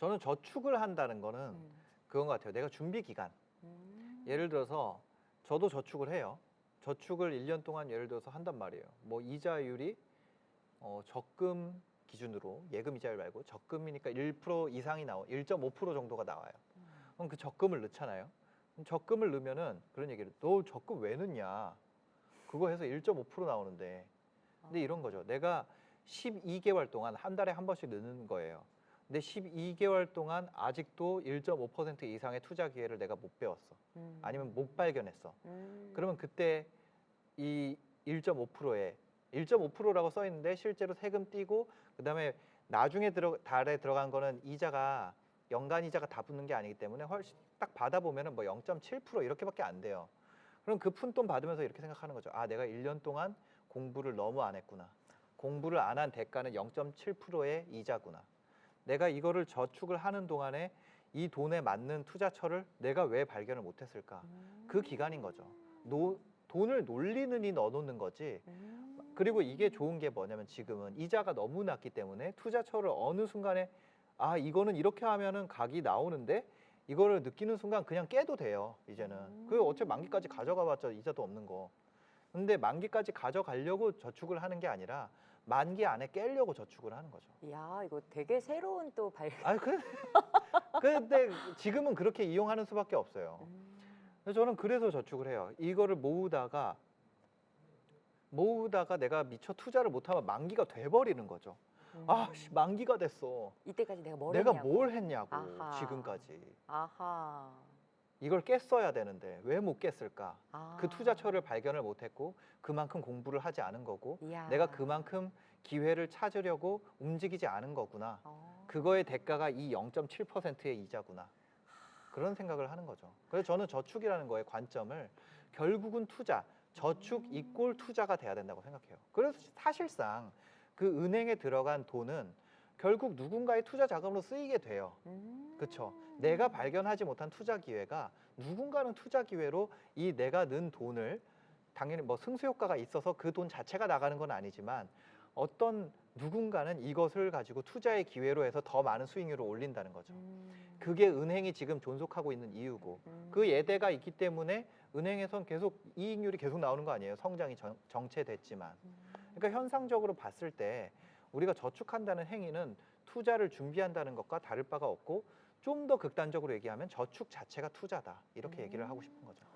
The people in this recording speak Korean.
저는 저축을 한다는 거는 음. 그건 것 같아요. 내가 준비 기간. 음. 예를 들어서 저도 저축을 해요. 저축을 1년 동안 예를 들어서 한단 말이에요. 뭐 이자율이 어, 적금 기준으로 예금 이자율 말고 적금이니까 1% 이상이 나오 1.5% 정도가 나와요. 음. 그럼 그 적금을 넣잖아요. 그럼 적금을 넣으면은 그런 얘기를 너 적금 왜 넣냐? 그거 해서 1.5% 나오는데. 근데 이런 거죠. 내가 12개월 동안 한 달에 한 번씩 넣는 거예요. 근데 12개월 동안 아직도 1.5% 이상의 투자 기회를 내가 못 배웠어. 음. 아니면 못 발견했어. 음. 그러면 그때 이 1.5%에 1.5%라고 써 있는데 실제로 세금 떼고 그다음에 나중에 들어 달에 들어간 거는 이자가 연간 이자가 다 붙는 게 아니기 때문에 훨씬 딱 받아 보면은 뭐 0.7% 이렇게밖에 안 돼요. 그럼 그 푼돈 받으면서 이렇게 생각하는 거죠. 아, 내가 1년 동안 공부를 너무 안 했구나. 공부를 안 한 대가는 0.7%의 이자구나. 내가 이거를 저축을 하는 동안에 이 돈에 맞는 투자처를 내가 왜 발견을 못 했을까? 음. 그 기간인 거죠. 노, 돈을 놀리느니 넣어놓는 거지. 음. 그리고 이게 좋은 게 뭐냐면 지금은 이자가 너무 낮기 때문에 투자처를 어느 순간에 아 이거는 이렇게 하면은 각이 나오는데 이거를 느끼는 순간 그냥 깨도 돼요 이제는 음. 그 어차피 만기까지 가져가봤자 이자도 없는 거 근데 만기까지 가져가려고 저축을 하는 게 아니라 만기 안에 깨려고 저축을 하는 거죠 야 이거 되게 새로운 또 발. 아 그, 근데 지금은 그렇게 이용하는 수밖에 없어요 음. 그래서 저는 그래서 저축을 해요. 이거를 모으다가 모으다가 내가 미처 투자를 못하면 만기가 돼버리는 거죠. 음. 아, 씨, 만기가 됐어. 이때까지 내가 뭘 내가 했냐고. 뭘 했냐고 아하. 지금까지 아하. 이걸 깼어야 되는데 왜 못 깼을까? 아. 그 투자처를 발견을 못했고 그만큼 공부를 하지 않은 거고 이야. 내가 그만큼 기회를 찾으려고 움직이지 않은 거구나. 어. 그거의 대가가 이 0.7%의 이자구나. 그런 생각을 하는 거죠. 그래서 저는 저축이라는 거의 관점을 결국은 투자, 저축 이꼴 투자가 돼야 된다고 생각해요. 그래서 사실상 그 은행에 들어간 돈은 결국 누군가의 투자 자금으로 쓰이게 돼요. 음. 그렇죠. 내가 발견하지 못한 투자 기회가 누군가는 투자 기회로 이 내가 넣은 돈을 당연히 뭐 승수 효과가 있어서 그 돈 자체가 나가는 건 아니지만 어떤 누군가는 이것을 가지고 투자의 기회로 해서 더 많은 수익률을 올린다는 거죠. 음. 그게 은행이 지금 존속하고 있는 이유고 음. 그 예대가 있기 때문에 은행에선 계속 이익률이 계속 나오는 거 아니에요. 성장이 정, 정체됐지만. 음. 그러니까 현상적으로 봤을 때 우리가 저축한다는 행위는 투자를 준비한다는 것과 다를 바가 없고 좀 더 극단적으로 얘기하면 저축 자체가 투자다 이렇게 얘기를 하고 싶은 거죠.